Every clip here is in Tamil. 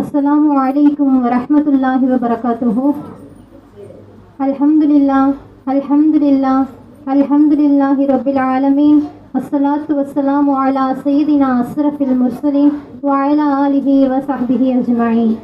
அஸ்லாம் வலைக்கும் வரமத்துல்லாஹி வபரகாத்துஹூ. அல்ஹம்துலில்லா அல்ஹம்துலில்லா அல்ஹம்துலில்லாஹி ரபில் ஆலமீன். அஸ்ஸலாத்து வஸ்ஸலாம் அலா சையதினா அஸ்ரஃபில் முர்சலின் வாயிலா ஆலிஹி வசஹபிஹி அஜ்மாயின்.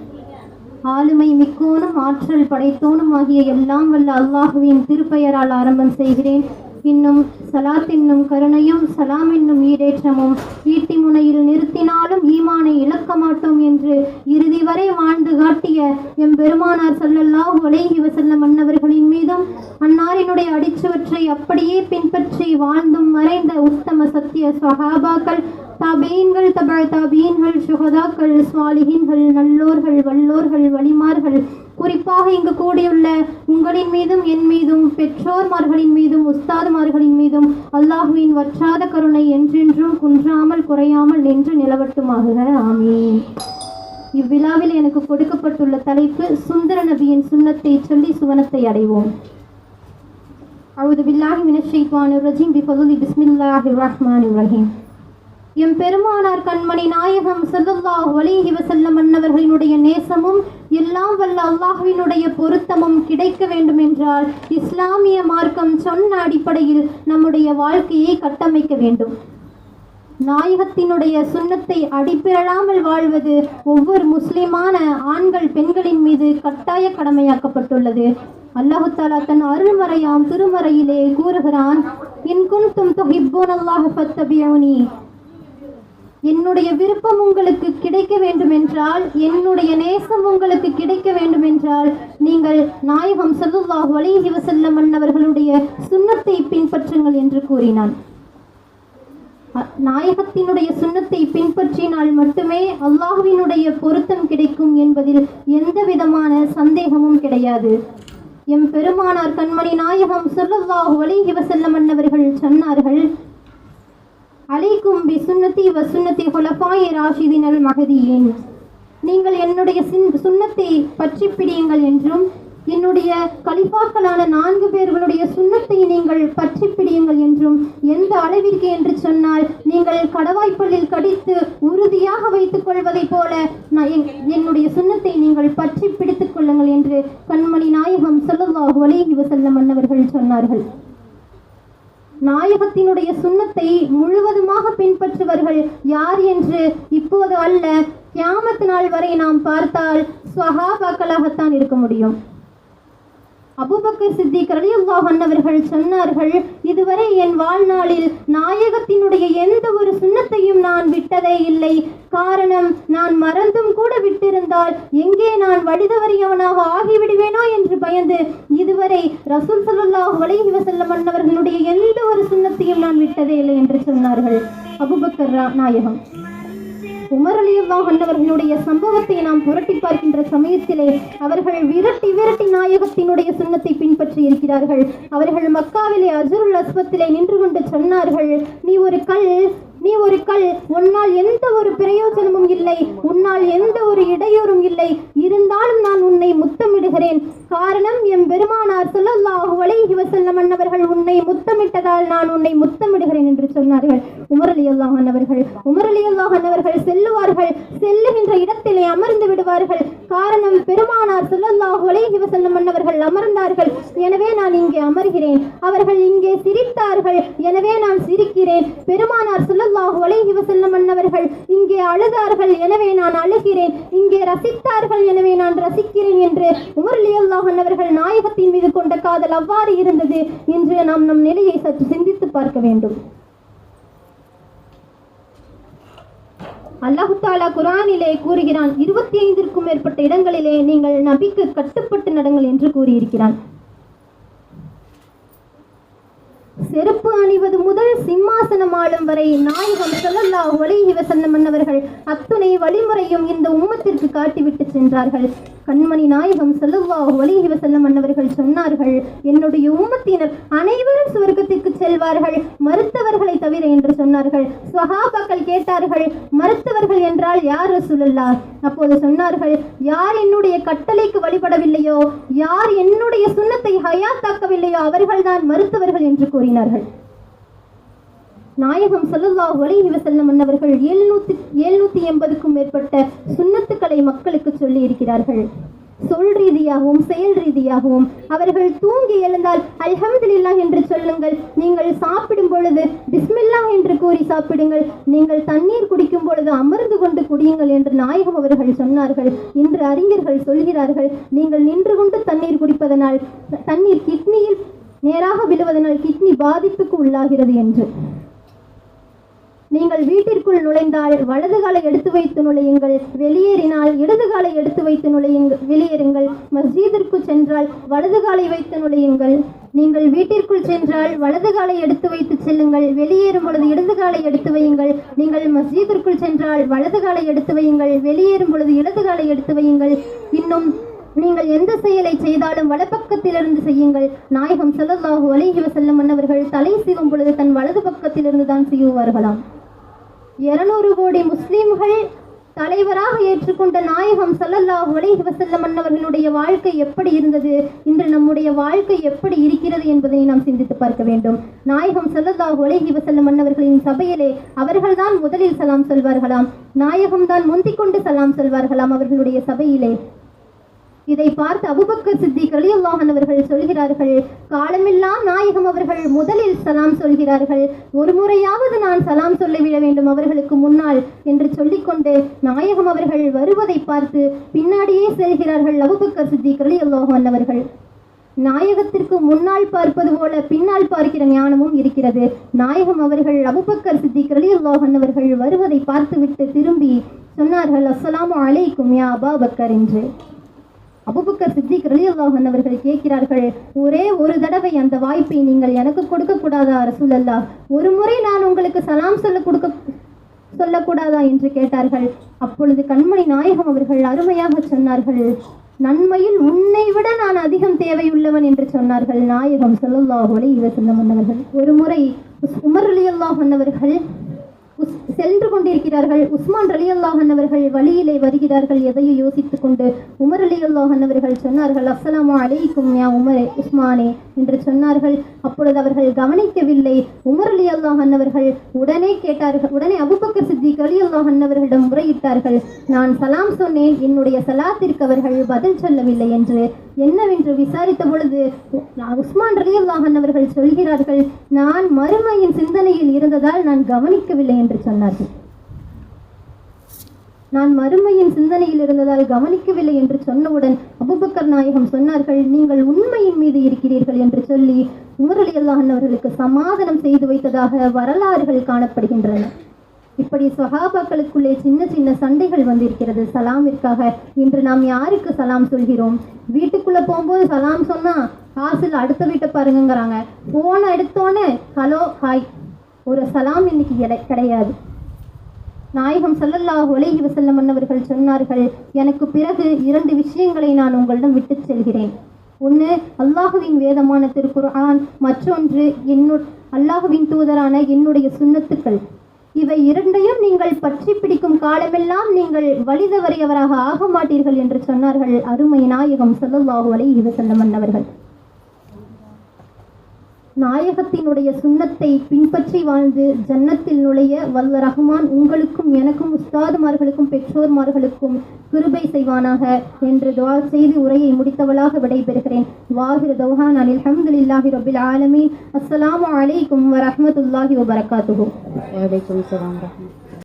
ஆளுமை மிக்கோனும் ஆற்றல் படைத்தோனும் ஆகிய எல்லாம் வல்ல அல்லாஹுவின் திருப்பெயரால் ஆரம்பம் செய்கிறேன். இன்னும் சலாத் என்னும் கருணையும் சலாம் என்னும் ஈடேற்றமும் ஈட்டி முனையில் நிறுத்தினாலும் ஈமானை இழக்க மாட்டோம் என்று இறுதி வரை வாழ்ந்து காட்டிய எம் பெருமானார் ஸல்லல்லாஹு அலைஹி வசல்லம் அன்னவர்களின் மீதும் அன்னாரினுடைய அடிச்சுவற்றை அப்படியே பின்பற்றி வாழ்ந்தும் மறைந்த உத்தம சத்திய சஹாபாக்கள் தாபீன்கள் தப தாபீன்கள் சுகதாக்கள் சுவாலிகின்கள் நல்லோர்கள் வல்லோர்கள் வலிமார்கள் குறிப்பாக இங்கு கூடியுள்ள உங்களின் மீதும் என் மீதும் பெற்றோர்மார்களின் மீதும் உஸ்தாதுமார்களின் மீதும் அல்லாஹுவின் வற்றாத கருணை என்றென்றும் குன்றாமல் குறையாமல் நின்று நிலவட்டுமாக ஆமீன். இவ்விழாவில் எனக்கு கொடுக்கப்பட்டுள்ள தலைப்பு சுந்தர நபியின் சுண்ணத்தை சொல்லி சுவனத்தை அடைவோம். அவுது பில்லாஹி மினஷைத்வானு ரஜீம் பிஃபதுலி பிஸ்மில்லாஹி ரஹ்மான் ரஹீம். எம் பெருமானார் கண்மணி நாயகம் ஸல்லல்லாஹு ஒலிஹி வசல்லம் அன்னவர்களினுடைய நேசமும் எல்லாம் வல்ல அல்லாஹுவினுடைய பொருத்தமும் கிடைக்க வேண்டும் என்றால் இஸ்லாமிய மார்க்கம் சொன்ன அடிப்படையில் நம்முடைய வாழ்க்கையை கட்டமைக்க வேண்டும். நாயகத்தினுடைய சுண்ணத்தை அடிப்பிரளாமல் வாழ்வது ஒவ்வொரு முஸ்லிமான ஆண்கள் பெண்களின் மீது கட்டாய கடமையாக்கப்பட்டுள்ளது. அல்லாஹு தாலா தன் அருள்மறையாம் திருமறையிலே கூறுகிறான் இன் குன்தும் துஹிப்பூன் அல்லாஹ் பத்தபியோனி என்னுடைய விருப்பம் உங்களுக்கு கிடைக்க வேண்டுமென்றால் என்னுடைய நேசம் உங்களுக்கு கிடைக்க வேண்டுமென்றால் நீங்கள் நாயகம் ஸல்லல்லாஹு அலைஹி வசல்லம் அன்னவர்களுடைய சுன்னத்தை பின்பற்றுங்கள் என்று கூறினான். அ- நாயகத்தினுடைய சுன்னத்தை பின்பற்றினால் மட்டுமே அல்லாஹுவினுடைய பொருத்தம் கிடைக்கும் என்பதில் எந்த விதமான சந்தேகமும் கிடையாது. எம் பெருமானார் கண்மணி நாயகம் ஸல்லல்லாஹு அலைஹி வசல்லம் அன்னவர்கள் சொன்னார்கள் அலைக்கும் பி சுன்னதி வ சுண்ணத்தி ஹுலஃபாய் ராஷிதினல் மகதியேன். நீங்கள் என்னுடைய சின் சுண்ணத்தை பற்றி பிடியுங்கள் என்றும் என்னுடைய கலிஃபாக்களான நான்கு பேர்களுடைய சுண்ணத்தை நீங்கள் பற்றி பிடியுங்கள் என்றும் எந்த அளவிற்கு என்று சொன்னால் நீங்கள் கடவாய்ப்பல்லில் கடித்து உறுதியாக வைத்துக் கொள்வதைப் போல நான் என்- என்னுடைய சுண்ணத்தை நீங்கள் பற்றி பிடித்துக் கொள்ளுங்கள் என்று கண்மணி நாயகம் ஸல்லல்லாஹு அலைஹி வஸல்லம் அன்னவர்கள் சொன்னார்கள். நாயகத்தினுடைய சுண்ணத்தை முழுவதுமாக பின்பற்றுவர்கள் யார் என்று இப்போது அல்ல கியாமத் நாள் வரை நாம் பார்த்தால் ஸ்வஹாபாக்களாகத்தான் இருக்க முடியும். அபூபக்கர் சித்திக் ரலியல்லாஹு அன்னவர்கள் சொன்னார்கள் இதுவரை என் வாழ்நாளில் நாயகத்தினுடைய எந்த ஒரு சுண்ணத்தையும் நான் விட்டதே இல்லை. காரணம் நான் மறந்தும் கூட விட்டிருந்தால் எங்கே நான் வழிதவறியவனாக ஆகிவிடுவேனோ என்று பயந்து இதுவரை ரசூல் சல்லாஹ் வலைஹி வசல்லம் அன்னவர்களுடைய எந்த ஒரு சுண்ணத்தையும் நான் விட்டதே இல்லை என்று சொன்னார்கள். அபுபக்கர் நாயகம். உமர் அலியுல்லாஹ் சம்பவத்தை நாம் புரட்டி பார்க்கின்ற சமயத்திலே அவர்கள் விரட்டி விரட்டி நாயகத்தினுடைய சுண்ணத்தை பின்பற்றி இருக்கிறார்கள். அவர்கள் மக்காவிலே அஜருல் அஸ்வத்திலே நின்று கொண்டு சொன்னார்கள் நீ ஒரு கல் நீ ஒரு கல் உன்னால் எந்த ஒரு பிரயோஜனமும் இல்லை உன்னால் எந்த ஒரு இடையூறும் இல்லை. இருந்தாலும் நான் உன்னை முத்தமிடுகிறேன். காரணம் எம் பெருமானார் சொல்லல்லாஹு அலைஹி வசல்லம் அன்னவர்கள் உன்னை முத்தமிட்டதால் நான் உன்னை முத்தமிடுகிறேன் என்று சொன்னார்கள். உமரலி அல்லாஹ் அன்னவர்கள் உமரலி அல்லாஹ் அன்னவர்கள் செல்லுவார்கள். செல்லுகின்ற இடத்திலே அமர்ந்து விடுவார்கள். காரணம் பெருமானார் சொல்லல்லாஹு அலைஹி வசல்லம் அன்னவர்கள் அமர்ந்தார்கள். எனவே நான் இங்கே அமர்கிறேன். அவர்கள் இங்கே சிரித்தார்கள். எனவே நான் சிரிக்கிறேன். பெருமா ஸல்லல்லாஹு அலைஹி வஸல்லம் அன்னவர்கள் இங்கே அழுதார்கள் எனவே நான் அழுகிறேன் இங்கே ரசித்தார்கள் எனவே நான் ரசிக்கிறேன் என்று உமர் அல்லாஹ் அன்னவர்கள் நாயகத்தின் மீது கொண்ட காதல் அவ்வாறு இருந்தது என்று நாம் நம் நிலையை சற்று சிந்தித்து பார்க்க வேண்டும். அல்லாஹு தாலா குரானிலே கூறுகிறான் இருபத்தி ஐந்திற்கும் மேற்பட்ட இடங்களிலே நீங்கள் நபிக்கு கட்டுப்பட்டு நடங்கள் என்று கூறியிருக்கிறான். சிம்மாசனம் ஆளும் வரை நாயகம் ஸல்லல்லாஹு அலைஹி வஸல்லம் அன்னவர்கள் அத்துணை வழிமுறையும் இந்த உம்மத்திற்கு காட்டிவிட்டு சென்றார்கள். கண்மணி நாயகம் ஸல்லல்லாஹு அலைஹி வஸல்லம் அன்னவர்கள் சொன்னார்கள் என்னுடைய உம்மத்தினர் அனைவரும் சுவர்க்கத்திற்கு செல்வார்கள் மருத்துவர்களை தவிர என்று சொன்னார்கள். ஸ்வஹாபாக்கள் கேட்டார்கள் மருத்துவர்கள் என்றால் யார் ரசூலுல்லாஹ்? அப்போது சொன்னார்கள் யார் என்னுடைய கட்டளைக்கு வழிபடவில்லையோ யார் என்னுடைய சுண்ணத்தை ஹயாத்தாக்கவில்லையோ அவர்கள்தான் மருத்துவர்கள் என்று கூறினார்கள். நாயகம் ஸல்லல்லாஹு ஒலைஹி வசல்லம் அன்னவர்கள் எழுநூத்தி எழுநூத்தி எண்பதுக்கும் மேற்பட்ட சுன்னத்துக்களை மக்களுக்கு சொல்லி இருக்கிறார்கள். சொல் ரீதியாகவும் செயல் ரீதியாகவும் அவர்கள் தூங்கி எழுந்தால் அல்ஹம்துலில்லா என்று சொல்லுங்கள். நீங்கள் சாப்பிடும் பொழுது பிஸ்மில்லா என்று கூறி சாப்பிடுங்கள். நீங்கள் தண்ணீர் குடிக்கும் பொழுது அமர்ந்து கொண்டு குடியுங்கள் என்று நாயகம் அவர்கள் சொன்னார்கள். இன்று அறிஞர்கள் சொல்கிறார்கள் நீங்கள் நின்று கொண்டு தண்ணீர் குடிப்பதனால் தண்ணீர் கிட்னியில் நேராக விழுவதனால் கிட்னி பாதிப்புக்கு உள்ளாகிறது என்று. நீங்கள் வீட்டிற்குள் நுழைந்தால் வலது காலை எடுத்து வைத்து நுழையுங்கள் வெளியேறினால் இடது காலை எடுத்து வைத்து நுழையுங்கள் வெளியேறுங்கள். மஸ்ஜீதிற்கு சென்றால் வலது காலை வைத்து நுழையுங்கள். நீங்கள் வீட்டிற்குள் சென்றால் வலது காலை எடுத்து வைத்து செல்லுங்கள் வெளியேறும் பொழுது இடது காலை எடுத்து வையுங்கள். நீங்கள் மஸ்ஜீதிற்குள் சென்றால் வலது காலை எடுத்து வையுங்கள் வெளியேறும் பொழுது இடது காலை எடுத்து வையுங்கள். இன்னும் நீங்கள் எந்த செயலை செய்தாலும் வலப்பக்கத்திலிருந்து செய்யுங்கள். நாயகம் செல்லல்லாஹு அலைஹி வசல்லம் மன்னவர்கள் தலை சீவும் பொழுது தன் வலது பக்கத்திலிருந்து தான் செய்வார்களாம் இருநூறு கோடி முஸ்லீம்கள் தலைவராக ஏற்றுக்கொண்ட நாயகம் சல்லல்லாஹ் அலைஹி வசல்லம் அன்னவர்களுடைய வாழ்க்கை எப்படி இருந்தது? இன்று நம்முடைய வாழ்க்கை எப்படி இருக்கிறது என்பதை நாம் சிந்தித்து பார்க்க வேண்டும். நாயகம் சல்லல்லாஹ் அலைஹி வசல்லம் அன்னவர்களின் சபையிலே அவர்கள்தான் முதலில் சலாம் சொல்வார்களாம். நாயகம் தான் முந்திக் கொண்டு சலாம் சொல்வார்களாம் அவர்களுடைய சபையிலே. இதை பார்த்து அபுபக்கர் சித்திக் ரலியல்லாஹு அவர்கள் சொல்கிறார்கள் காலமெல்லாம் நாயகம் அவர்கள் முதலில் சலாம் சொல்கிறார்கள். ஒரு முறையாவது நான் சலாம் சொல்லிவிட வேண்டும் அவர்களுக்கு முன்னால் என்று சொல்லிக்கொண்டு நாயகம் அவர்கள் வருவதை பார்த்து பின்னாடியே செல்கிறார்கள் அபுபக்கர் சித்திக் ரலியல்லாஹு அவர்கள். நாயகத்திற்கு முன்னால் பார்ப்பது போல பின்னால் பார்க்கிற ஞானமும் இருக்கிறது. நாயகம் அவர்கள் அபுபக்கர் சித்திக் ரலியல்லாஹு அவர்கள் வருவதை பார்த்துவிட்டு திரும்பி சொன்னார்கள் அஸ்லாம் அலைக்கும் யா அபாபக்கர் என்று. அபுபக்கர் சித்திக் ரலியல்லாஹு அவர்கள் கேட்கிறார்கள் ஒரே ஒரு தடவை அந்த வாய்ப்பை நீங்கள் எனக்கு கொடுக்க கூடாதா ரசூலல்லா ஒரு முறை நான் உங்களுக்கு சலாம் சொல்ல கொடுக்க சொல்லக்கூடாதா என்று கேட்டார்கள். அப்பொழுது கண்மணி நாயகம் அவர்கள் அருமையாக சொன்னார்கள். நன்மையில் உன்னை விட நான் அதிகம் தேவையுள்ளவன் என்று சொன்னார்கள். நாயகம் ஸல்லல்லாஹு இவர் வஸல்லம் அவர்கள். ஒரு முறை உமர் ரலியல்லாஹு அவர்கள் சென்று கொண்டிருக்கிறார்கள். உஸ்மான் அலி அல்லாஹன் அவர்கள் வழியிலே வருகிறார்கள். எதையும் யோசித்துக் கொண்டு உமர் அலி அல்லாஹன் அவர்கள் சொன்னார்கள் அஸ்லாம் அலைக்கும் யா உமரே உஸ்மானே என்று சொன்னார்கள். அப்பொழுது அவர்கள் கவனிக்கவில்லை. உமர் அலி அல்லாஹன் அவர்கள் உடனே கேட்டார்கள் உடனே அபுபக்கர் சித்திக் அலி அல்லாஹன் அவர்களிடம் முறையிட்டார்கள் நான் சலாம் சொன்னேன் என்னுடைய சலாத்திற்கு அவர்கள் பதில் சொல்லவில்லை என்று என்னவென்று விசாரித்த பொழுது உஸ்மான் அலி அவர்கள் சொல்கிறார்கள் நான் மறுமையின் சிந்தனையில் இருந்ததால் நான் கவனிக்கவில்லை என்று சொன்னார்கள். நான் மறுமையின் சிந்தனையில் இருந்ததால் கவனிக்கவில்லை என்று சொன்னவுடன் அபுபக்கர் நாயகம் சொன்னார்கள் நீங்கள் உண்மையின் மீது இருக்கிறீர்கள் என்று சொல்லி உமரலி அல்லாஹன் அவர்களுக்கு சமாதானம் செய்து வைத்ததாக வரலாறுகள் காணப்படுகின்றன. இப்படி சஹாபாக்களுக்குள்ளே சின்ன சின்ன சண்டைகள் வந்திருக்கிறது. சலாமிற்காக இன்று நாம் யாருக்கு சலாம் சொல்கிறோம்? வீட்டுக்குள்ளே போகும்போது சலாம் சொன்னால் காசில் அடுத்த வீட்டை பாருங்கங்கிறாங்க. ஃபோனை எடுத்தோன்னே ஹலோ ஹாய். ஒரு சலாம் இன்னைக்கு கிடை- கிடையாது. நாயகம் சல்லல்லா அலைஹி வசல்லம் அன்னவர்கள் சொன்னார்கள் எனக்கு பிறகு இரண்டு விஷயங்களை நான் உங்களிடம் விட்டு செல்கிறேன். ஒன்று அல்லாஹுவின் வேதமான திருக்குர்ஆன். மற்றொன்று என்னு அல்லாஹுவின் தூதரான என்னுடைய சுண்ணத்துக்கள். இவை இரண்டையும் நீங்கள் பற்றி பிடிக்கும் காலமெல்லாம் நீங்கள் வழிதவறியவராக ஆக மாட்டீர்கள் என்று சொன்னார்கள் அருமை நாயகம் ஸல்லல்லாஹு அலைஹி வஸல்லம் அன்னவர்கள் நாயகத்தினுடைய சுண்ணத்தை பின்பற்றி வாழ்ந்து ஜன்னத்தில் நுழைய வல்ல ரஹ்மான் உங்களுக்கும் எனக்கும் உஸ்தாதுமார்களுக்கும் பெற்றோர்மார்களுக்கும் கிருபை செய்வானாக என்று துவா செய்து உரையை முடித்தவளாக விடைபெறுகிறேன். வாஹிர் தௌஹான் அனில் ஹம்துலில்லாஹி ரபில் ஆலமீன். அஸ்ஸலாமு அலைக்கும் வரஹமத்துல்லாஹி வபரகாத்துஹு. வலைக்கும்